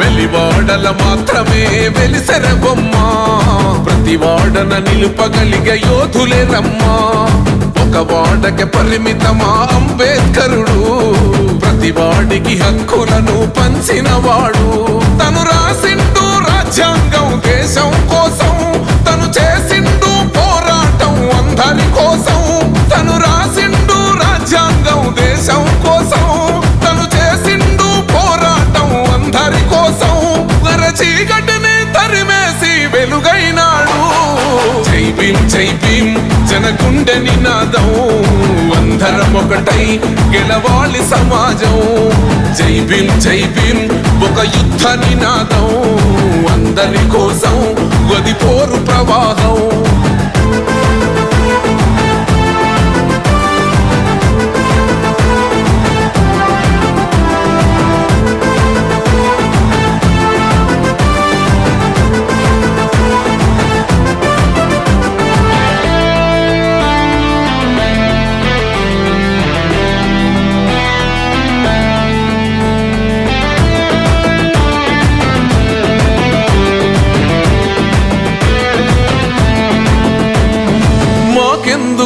వెలివాడల మాత్రమే వెలిసెర బొమ్మ ప్రతి వాడన నిలుపగలిగ యోధులే రమ్మా ఒక వాడకి పరిమితమా అంబేద్కరుడు. ప్రతి వాడికి హక్కు పంచిన వాడు తను రాసిండు రాజ్యాంగం దేశం కోసం. తను చేసిండు పోరాటం అందరి కోసం. తను రాసిండు రాజ్యాంగం దేశం కోసం. తను చేసిండు పోరాటం అందరి కోసం. చీకటిని తరిమేసి వెలుగైనాడు. జై భీం జై భీం జనగుండె నినాదం. అందరం ఒకటై గెలవాలి సమాజం. భీం జై భీం ఒక యుద్ధ నినాదం అందరి కోసం గది పోరు ప్రవాహం.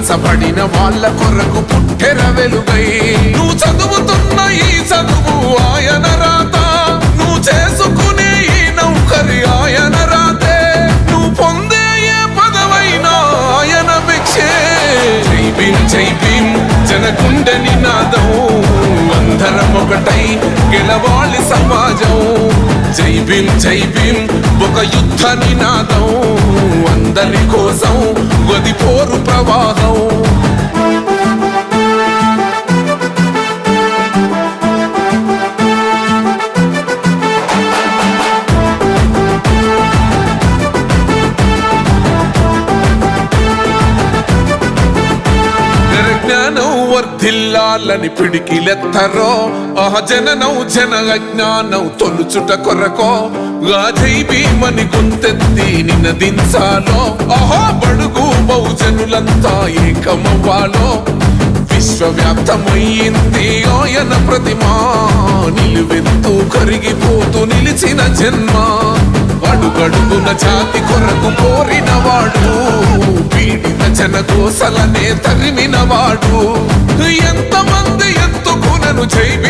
అణచబడిన వాళ్ళ కొరకు పుట్టెర వెలుగై. నువ్వు చదువుతున్న ఈ చదువు ఆయన రాత. నువ్వు చేసుకునే ఈ నౌకరి ఆయన రాతే. నువ్వు పొందే ఏ పదవైన ఆయన భిక్షే. జై భీం జై భీం జనకుండె నినాదం అందరం ఒకటై గెలవాలి సమాజం. జై భీం జై భీం ఒక యుద్ధ నినాదం అందరి కోసం గది పోరు ప్రవాహం. జ్ఞానం వర్ధిల్లాలని పిడికిలెత్తరో. ఆహ జననం జన అజ్ఞానం తొలుచుట కొరకో. గాజై భీమని గుంతెత్తి నినదించాలో. ఆహా బడుగు బహుజనులంతా ఏకమవ్వాలో? విశ్వవ్యాప్తమయ్యింది ఆయన ప్రతిమా. నిలువెత్తు కరిగిపోతూ నిలిచిన జన్మ. అడుగడుగున జాతి కొరకు కోరిన వాడు. పీడిత జన కోసలనే తరిమిన వాడు. ఎంతమంది ఎత్తుకునను జైవించెంట